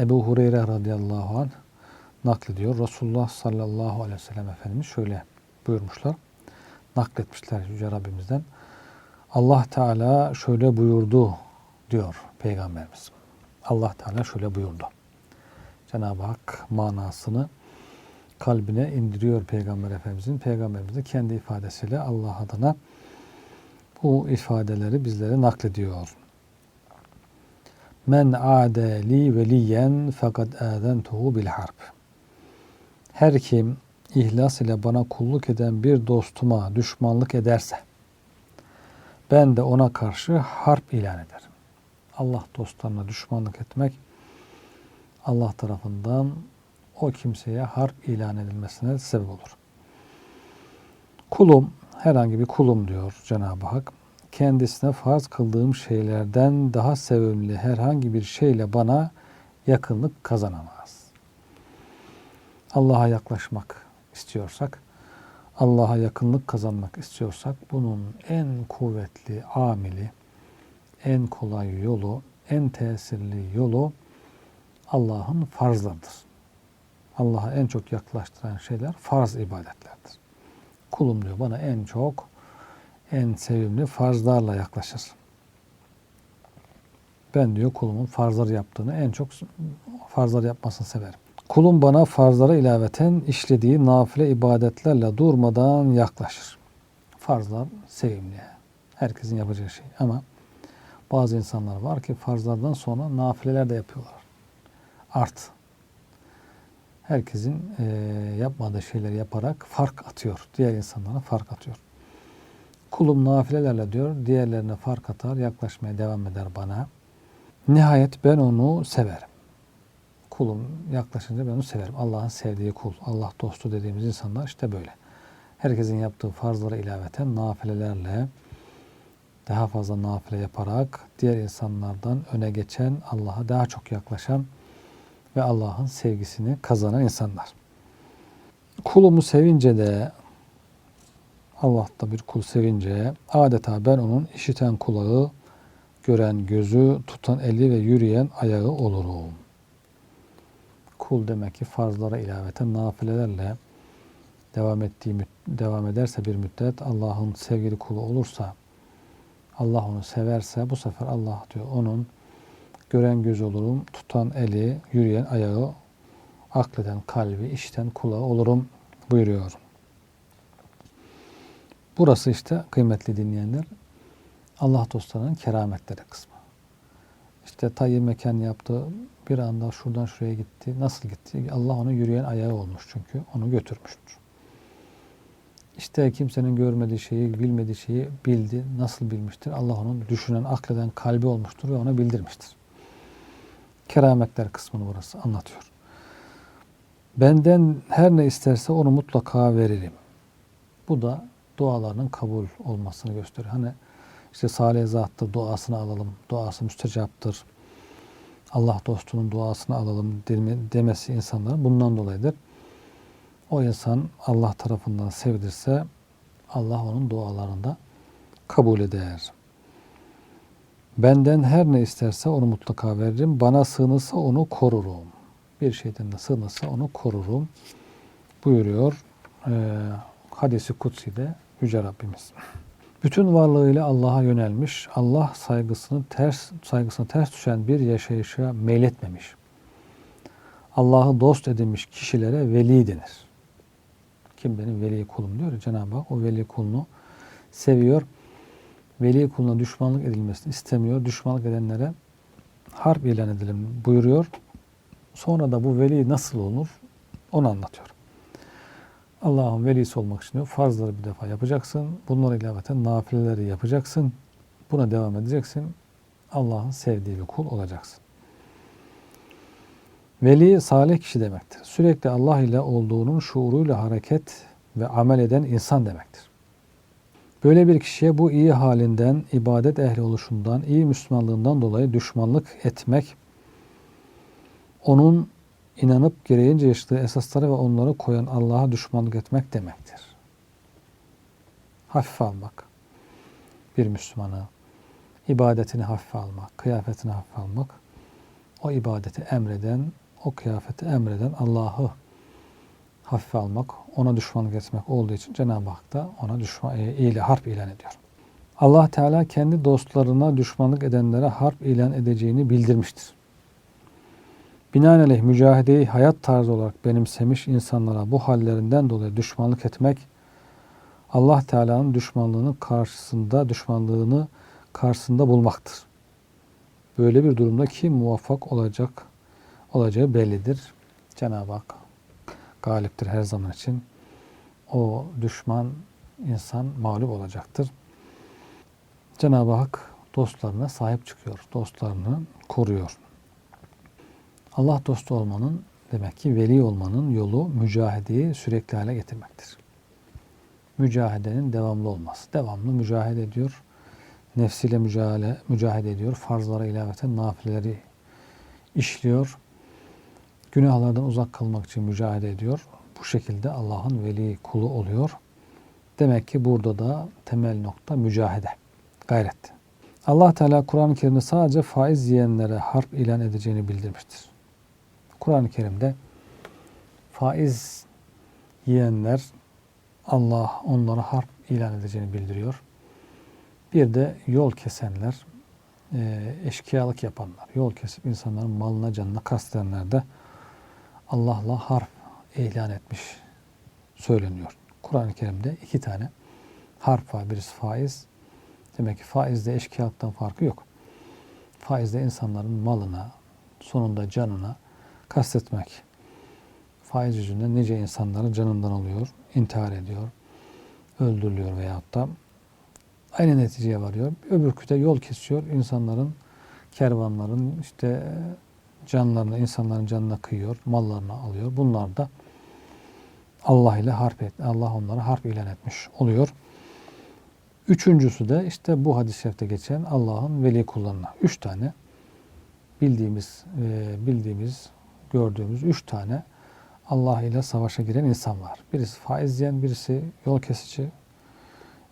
Ebu Hureyre radıyallahu anh naklediyor. Resulullah sallallahu aleyhi ve sellem Efendimiz şöyle buyurmuşlar. Nakletmişler Yüce Rabbimizden. Allah Teala şöyle buyurdu diyor Peygamberimiz. Allah Teala şöyle buyurdu. Cenab-ı Hak manasını kalbine indiriyor Peygamber Efendimizin. Peygamberimiz de kendi ifadesiyle Allah adına bu ifadeleri bizlere naklediyor. Men ade li veliyen fakat adentuhu bil harp. Her kim ihlas ile bana kulluk eden bir dostuma düşmanlık ederse ben de ona karşı harp ilan ederim. Allah dostlarına düşmanlık etmek Allah tarafından o kimseye harp ilan edilmesine sebep olur. Kulum, herhangi bir kulum diyor Cenab-ı Hak, kendisine farz kıldığım şeylerden daha sevimli herhangi bir şeyle bana yakınlık kazanamaz. Allah'a yaklaşmak istiyorsak, Allah'a yakınlık kazanmak istiyorsak bunun en kuvvetli amili, en kolay yolu, en tesirli yolu Allah'ın farzlarıdır. Allah'a en çok yaklaştıran şeyler farz ibadetlerdir. Kulum diyor bana en çok, en sevimli farzlarla yaklaşır. Ben diyor kulumun farzları yaptığını en çok farzları yapmasını severim. Kulum bana farzlara ilaveten işlediği nafile ibadetlerle durmadan yaklaşır. Farzlar sevimli. Herkesin yapacağı şey. Ama bazı insanlar var ki farzlardan sonra nafileler de yapıyorlar. Art. Herkesin e, yapmadığı şeyleri yaparak fark atıyor. Diğer insanlara fark atıyor. Kulum nafilelerle diyor, diğerlerine fark atar, yaklaşmaya devam eder bana. Nihayet ben onu severim. Kulum yaklaşınca ben onu severim. Allah'ın sevdiği kul, Allah dostu dediğimiz insanlar işte böyle. Herkesin yaptığı farzlara ilaveten nafilelerle daha fazla nafile yaparak diğer insanlardan öne geçen, Allah'a daha çok yaklaşan ve Allah'ın sevgisini kazanan insanlar. Kulumu sevince de Allah'ta bir kul sevince adeta ben onun işiten kulağı, gören gözü, tutan eli ve yürüyen ayağı olurum. Kul demek ki farzlara ilaveten nafilelerle devam ettiği devam ederse bir müddet Allah'ın sevgili kulu olursa Allah onu severse bu sefer Allah diyor onun gören göz olurum, tutan eli, yürüyen ayağı, akleden kalbi, işten kulağı olurum buyuruyor. Burası işte kıymetli dinleyenler Allah dostlarının kerametleri kısmı. İşte tayyip mekan yaptı, bir anda şuradan şuraya gitti. Nasıl gitti? Allah onu yürüyen ayağı olmuş çünkü onu götürmüştür. İşte kimsenin görmediği şeyi, bilmediği şeyi bildi. Nasıl bilmiştir? Allah onun düşünen, akleden kalbi olmuştur ve ona bildirmiştir. Kerametler kısmını burası anlatıyor. Benden her ne isterse onu mutlaka veririm. Bu da dualarının kabul olmasını gösteriyor. Hani işte salih zattır, duasını alalım, duası müstecaptır. Allah dostunun duasını alalım demesi insanların bundan dolayıdır. O insan Allah tarafından sevilirse Allah onun dualarını da kabul eder. Benden her ne isterse onu mutlaka veririm. Bana sığınırsa onu korurum. Bir şeyden de sığınırsa onu korurum. Buyuruyor e, hadisi kutsi'de Yüce Rabbimiz. Bütün varlığıyla Allah'a yönelmiş, Allah saygısını ters saygısına ters düşen bir yaşayışa meyletmemiş. Allah'ı dost edinmiş kişilere veli denir. Kim benim veli kulum diyor Cenab-ı Hak o veli kulunu seviyor. Veli kuluna düşmanlık edilmesini istemiyor. Düşmanlık edenlere harp ilan edelim buyuruyor. Sonra da bu veli nasıl olur onu anlatıyor. Allah'ın velisi olmak için diyor, farzları bir defa yapacaksın. Bunlara ilaveten nafileleri yapacaksın. Buna devam edeceksin. Allah'ın sevdiği bir kul olacaksın. Veli salih kişi demektir. Sürekli Allah ile olduğunun şuuruyla hareket ve amel eden insan demektir. Böyle bir kişiye bu iyi halinden, ibadet ehli oluşundan, iyi Müslümanlığından dolayı düşmanlık etmek, onun inanıp gereğince yaşadığı esasları ve onları koyan Allah'a düşmanlık etmek demektir. Hafife almak bir Müslümanı, ibadetini hafife almak, kıyafetini hafife almak, o ibadeti emreden, o kıyafeti emreden Allah'ı hafife almak, ona düşmanlık etmek olduğu için Cenab-ı Hak da ona düşman, e, ile harp ilan ediyor. Allah Teala kendi dostlarına düşmanlık edenlere harp ilan edeceğini bildirmiştir. Binaenaleyh mücahideyi hayat tarzı olarak benimsemiş insanlara bu hallerinden dolayı düşmanlık etmek, Allah Teala'nın düşmanlığının karşısında, düşmanlığını karşısında bulmaktır. Böyle bir durumda kim muvaffak olacak, olacağı bellidir. Cenab-ı Hak galiptir her zaman için. O düşman insan mağlup olacaktır. Cenab-ı Hak dostlarına sahip çıkıyor. Dostlarını koruyor. Allah dostu olmanın demek ki veli olmanın yolu mücahedeyi sürekli hale getirmektir. Mücahedenin devamlı olması. Devamlı mücahede ediyor. Nefsiyle mücadele, mücahede ediyor. Farzlara ilaveten nafileleri işliyor. Günahlardan uzak kalmak için mücadele ediyor. Bu şekilde Allah'ın veli kulu oluyor. Demek ki burada da temel nokta mücahede, gayret. Allah Teala Kur'an-ı Kerim'de sadece faiz yiyenlere harp ilan edeceğini bildirmiştir. Kur'an-ı Kerim'de faiz yiyenler Allah onlara harp ilan edeceğini bildiriyor. Bir de yol kesenler, e, eşkıyalık yapanlar, yol kesip insanların malına canına kastedenler de Allah'la harp ilan etmiş söyleniyor. Kur'an-ı Kerim'de iki tane harp var. Birisi faiz. Demek ki faizde eşkıyalıktan farkı yok. Faizde insanların malına, sonunda canına kastetmek. Faiz yüzünden nice insanların canından oluyor, intihar ediyor, öldürülüyor veyahut da aynı neticeye varıyor. Öbürkü de yol kesiyor. insanların, kervanların işte canlarını, insanların canına kıyıyor, mallarını alıyor. Bunlar da Allah ile harp et. Allah onlara harp ilan etmiş oluyor. Üçüncüsü de işte bu hadis-i şerifte geçen Allah'ın veli kullarına. Üç tane bildiğimiz, bildiğimiz, gördüğümüz üç tane Allah ile savaşa giren insan var. Birisi faiz yiyen, birisi yol kesici,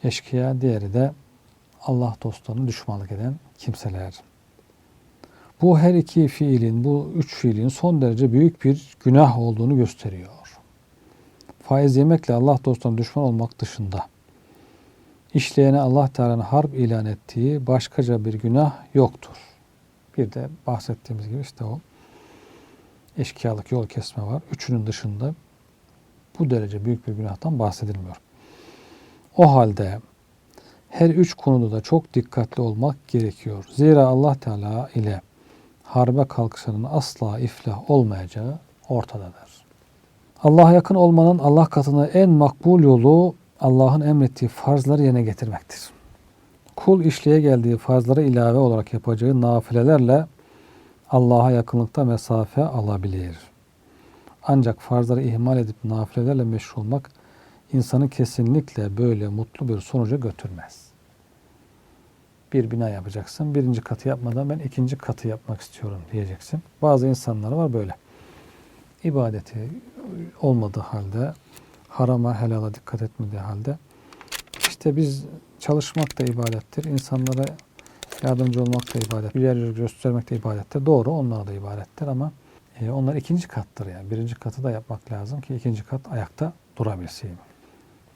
eşkıya, diğeri de Allah dostlarına düşmanlık eden kimseler. Bu her iki fiilin, bu üç fiilin son derece büyük bir günah olduğunu gösteriyor. Faiz yemekle Allah dostlarına düşman olmak dışında işleyene Allah Teala'nın harp ilan ettiği başkaca bir günah yoktur. Bir de bahsettiğimiz gibi işte o eşkıyalık yol kesme var. Üçünün dışında bu derece büyük bir günahtan bahsedilmiyor. O halde her üç konuda da çok dikkatli olmak gerekiyor. Zira Allah Teala ile harbe kalkışanın asla iflah olmayacağı ortadadır. Allah'a yakın olmanın Allah katına en makbul yolu Allah'ın emrettiği farzları yerine getirmektir. Kul işleye geldiği farzlara ilave olarak yapacağı nafilelerle Allah'a yakınlıkta mesafe alabilir. Ancak farzları ihmal edip nafilelerle meşgul olmak insanı kesinlikle böyle mutlu bir sonuca götürmez. Bir bina yapacaksın. Birinci katı yapmadan ben ikinci katı yapmak istiyorum diyeceksin. Bazı insanlar var böyle. İbadeti olmadığı halde, harama helala dikkat etmediği halde işte biz çalışmak da ibadettir. İnsanlara yardımcı olmak da ibadet. Bir yer göstermek de ibadettir. Doğru onlar da ibadettir ama e, onlar ikinci kattır yani. Birinci katı da yapmak lazım ki ikinci kat ayakta durabilsin.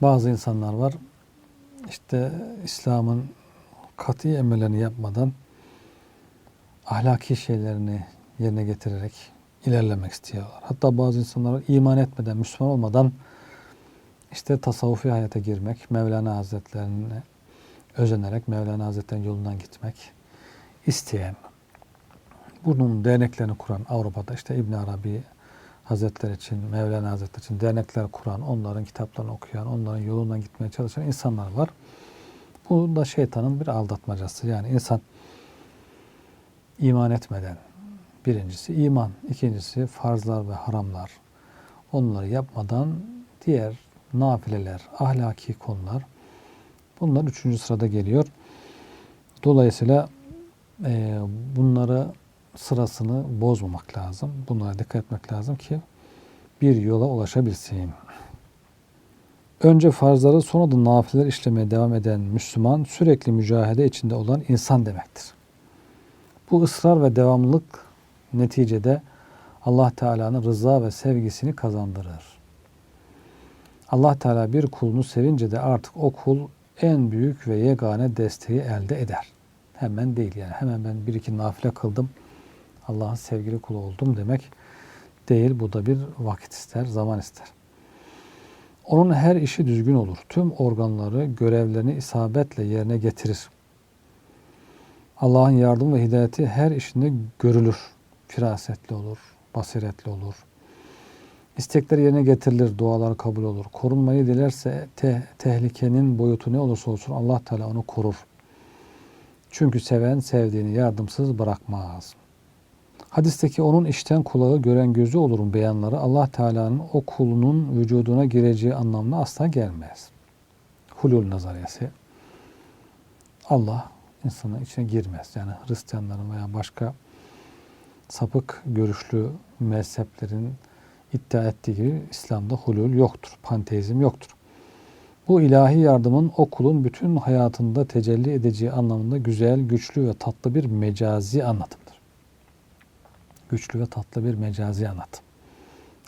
Bazı insanlar var işte İslam'ın katı emirlerini yapmadan ahlaki şeylerini yerine getirerek ilerlemek istiyorlar. Hatta bazı insanlar iman etmeden, Müslüman olmadan işte tasavvufi hayata girmek, Mevlana Hazretlerine özenerek Mevlana Hazretleri'nin yolundan gitmek isteyen, bunun derneklerini kuran Avrupa'da işte İbn Arabi Hazretleri için, Mevlana Hazretleri için dernekler kuran, onların kitaplarını okuyan, onların yolundan gitmeye çalışan insanlar var. Bu da şeytanın bir aldatmacası. Yani insan iman etmeden, birincisi iman, ikincisi farzlar ve haramlar. Onları yapmadan diğer nafileler, ahlaki konular bunlar üçüncü sırada geliyor. Dolayısıyla e, bunları sırasını bozmamak lazım. Bunlara dikkat etmek lazım ki bir yola ulaşabilsin. Önce farzları sonra da nafileler işlemeye devam eden Müslüman sürekli mücahede içinde olan insan demektir. Bu ısrar ve devamlılık Neticede Allah Teala'nın rıza ve sevgisini kazandırır. Allah Teala bir kulunu sevince de artık o kul en büyük ve yegane desteği elde eder. Hemen değil yani. Hemen ben bir iki nafile kıldım. Allah'ın sevgili kulu oldum demek değil. Bu da bir vakit ister, zaman ister. Onun her işi düzgün olur. Tüm organları görevlerini isabetle yerine getirir. Allah'ın yardım ve hidayeti her işinde görülür. Firasetli olur, basiretli olur. İstekleri yerine getirilir, dualar kabul olur. Korunmayı dilerse te- tehlikenin boyutu ne olursa olsun Allah Teala onu korur. Çünkü seven sevdiğini yardımsız bırakmaz. Hadisteki onun işten kulağı gören gözü olurum beyanları Allah Teala'nın o kulunun vücuduna gireceği anlamına asla gelmez. Hulul nazariyesi. Allah insanın içine girmez. Yani Hristiyanların veya başka sapık görüşlü mezheplerin iddia ettiği gibi İslam'da hulul yoktur. Panteizm yoktur. Bu ilahi yardımın o kulun bütün hayatında tecelli edeceği anlamında güzel, güçlü ve tatlı bir mecazi anlatımdır. Güçlü ve tatlı bir mecazi anlatım.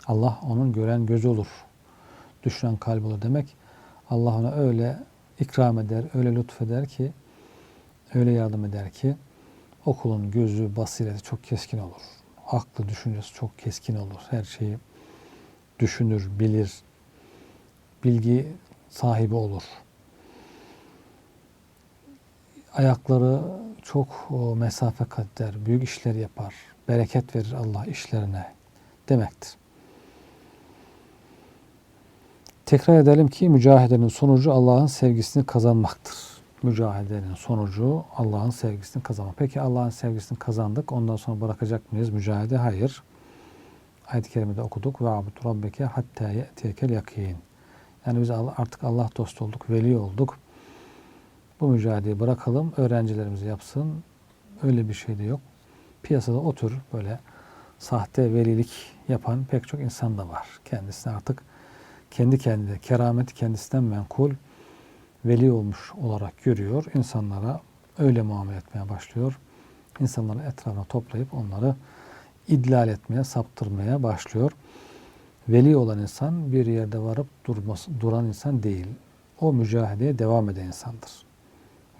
Allah onun gören gözü olur. Düşünen kalp olur demek. Allah ona öyle ikram eder, öyle lütfeder ki, öyle yardım eder ki o kulun gözü, basireti çok keskin olur. Aklı, düşüncesi çok keskin olur. Her şeyi düşünür, bilir, bilgi sahibi olur. Ayakları çok mesafe kat eder, büyük işler yapar, bereket verir Allah işlerine demektir. Tekrar edelim ki mücahedenin sonucu Allah'ın sevgisini kazanmaktır. Mücahedenin sonucu Allah'ın sevgisini kazanmak. Peki Allah'ın sevgisini kazandık. Ondan sonra bırakacak mıyız mücahede? Hayır. Ayet-i kerimede okuduk. Ve abud rabbeke hatta ye'tiyekel yakin. Yani biz artık Allah dostu olduk, veli olduk. Bu mücadeleyi bırakalım, öğrencilerimiz yapsın. Öyle bir şey de yok. Piyasada o tür böyle sahte velilik yapan pek çok insan da var. Kendisine artık kendi kendine, kerameti kendisinden menkul veli olmuş olarak görüyor. İnsanlara öyle muamele etmeye başlıyor. İnsanları etrafına toplayıp onları idlal etmeye, saptırmaya başlıyor. Veli olan insan bir yerde varıp durması, duran insan değil. O mücadeleye devam eden insandır.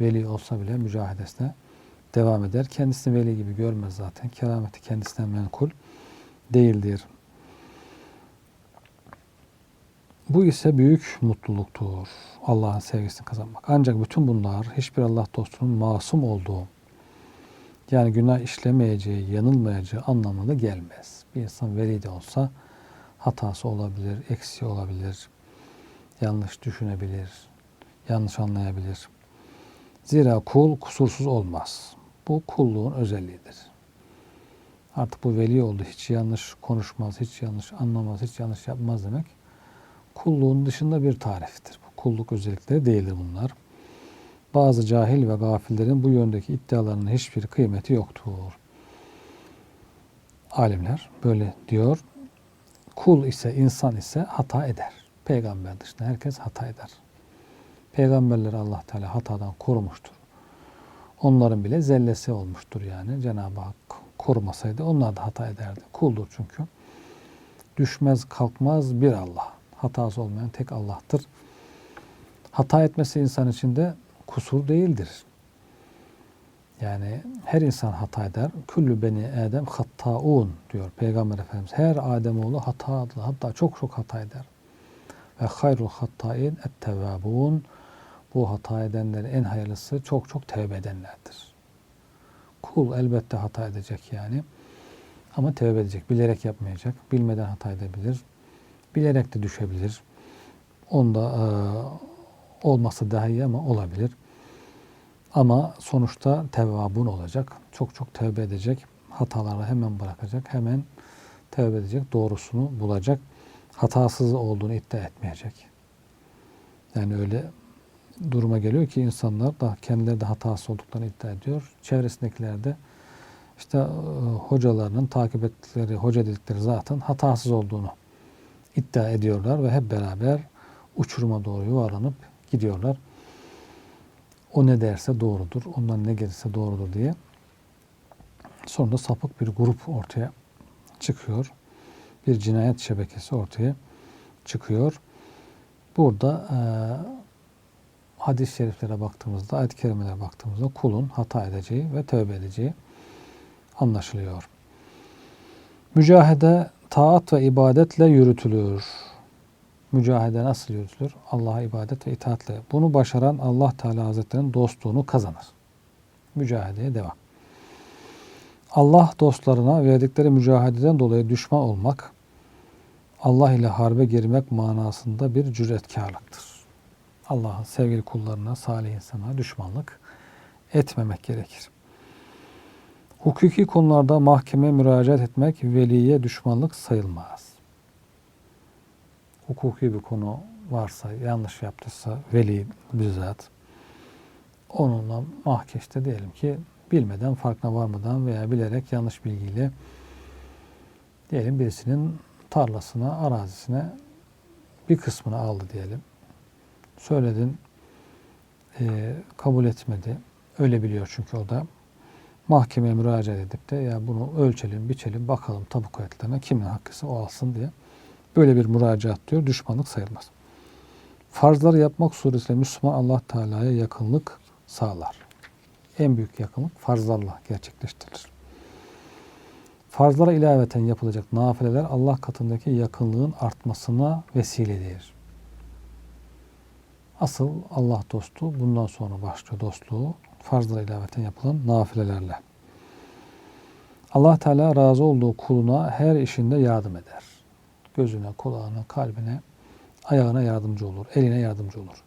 Veli olsa bile mücadelesine devam eder. Kendisini veli gibi görmez zaten. Kerameti kendisinden menkul değildir. Bu ise büyük mutluluktur. Allah'ın sevgisini kazanmak. Ancak bütün bunlar hiçbir Allah dostunun masum olduğu, yani günah işlemeyeceği, yanılmayacağı anlamına gelmez. Bir insan veli de olsa hatası olabilir, eksi olabilir, yanlış düşünebilir, yanlış anlayabilir. Zira kul kusursuz olmaz. Bu kulluğun özelliğidir. Artık bu veli oldu. Hiç yanlış konuşmaz, hiç yanlış anlamaz, hiç yanlış yapmaz demek. Kulluğun dışında bir tariftir. Bu kulluk özellikleri değildir bunlar. Bazı cahil ve gafillerin bu yöndeki iddialarının hiçbir kıymeti yoktur. Alimler böyle diyor. Kul ise, insan ise hata eder. Peygamber dışında herkes hata eder. Peygamberleri Allah Teala hatadan korumuştur. Onların bile zellesi olmuştur yani. Cenab-ı Hak korumasaydı onlar da hata ederdi. Kuldur çünkü. Düşmez kalkmaz bir Allah. Hatası olmayan tek Allah'tır. Hata etmesi insan için de kusur değildir. Yani her insan hata eder. Küllü beni Adem hattaun diyor Peygamber Efendimiz. Her Ademoğlu hatalı. Hatta çok çok hata eder. Ve hayrul hattain ettevabun. Bu hata edenlerin en hayırlısı çok çok tevbe edenlerdir. Kul elbette hata edecek yani. Ama tevbe edecek. Bilerek yapmayacak. Bilmeden hata edebilir. Bilerek de düşebilir. Onda e, olması daha iyi ama olabilir. Ama sonuçta tevvabun olacak. Çok çok tevbe edecek. Hataları hemen bırakacak. Hemen tevbe edecek. Doğrusunu bulacak. Hatasız olduğunu iddia etmeyecek. Yani öyle duruma geliyor ki insanlar da kendileri de hatası olduklarını iddia ediyor. Çevresindekiler de işte hocalarının takip ettikleri, hoca dedikleri zaten hatasız olduğunu iddia ediyorlar ve hep beraber uçuruma doğru yuvarlanıp gidiyorlar. O ne derse doğrudur, ondan ne gelirse doğrudur diye Sonunda sapık bir grup ortaya çıkıyor. Bir cinayet şebekesi ortaya çıkıyor. Burada e, hadis-i şeriflere baktığımızda, ayet-i kerimelere baktığımızda kulun hata edeceği ve tövbe edeceği anlaşılıyor. Mücahede taat ve ibadetle yürütülür. Mücahede nasıl yürütülür? Allah'a ibadet ve itaatle. Bunu başaran Allah Teala Hazretleri'nin dostluğunu kazanır. Mücahedeye devam. Allah dostlarına verdikleri mücadeleden dolayı düşman olmak, Allah ile harbe girmek manasında bir cüretkarlıktır. Allah'ın sevgili kullarına, salih insana düşmanlık etmemek gerekir. Hukuki konularda mahkemeye müracaat etmek veliye düşmanlık sayılmaz. Hukuki bir konu varsa, yanlış yaptıysa veli bizzat onunla mahkeşte diyelim ki bilmeden, farkına varmadan veya bilerek yanlış bilgiyle diyelim birisinin tarlasına, arazisine bir kısmını aldı diyelim. Söyledin, e, kabul etmedi. Öyle biliyor çünkü o da. Mahkemeye müracaat edip de ya bunu ölçelim, biçelim, bakalım tabu kayıtlarına kimin hakkısı o alsın diye. Böyle bir müracaat diyor, düşmanlık sayılmaz. Farzları yapmak suretiyle Müslüman Allah Teala'ya yakınlık sağlar. En büyük yakınlık farzlarla gerçekleştirilir. Farzlara ilaveten yapılacak nafileler Allah katındaki yakınlığın artmasına vesiledir. Asıl Allah dostu bundan sonra başlıyor dostluğu. Farzlara ilaveten yapılan nafilelerle. Allah Teala razı olduğu kuluna her işinde yardım eder. Gözüne, kulağına, kalbine, ayağına yardımcı olur, eline yardımcı olur.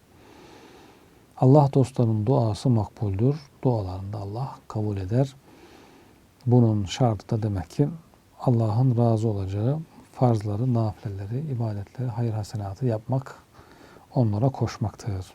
Allah dostlarının duası makbuldür. Dualarını da Allah kabul eder. Bunun şartı da demek ki Allah'ın razı olacağı farzları, nafileleri, ibadetleri, hayır hasenatı yapmak, onlara koşmaktır.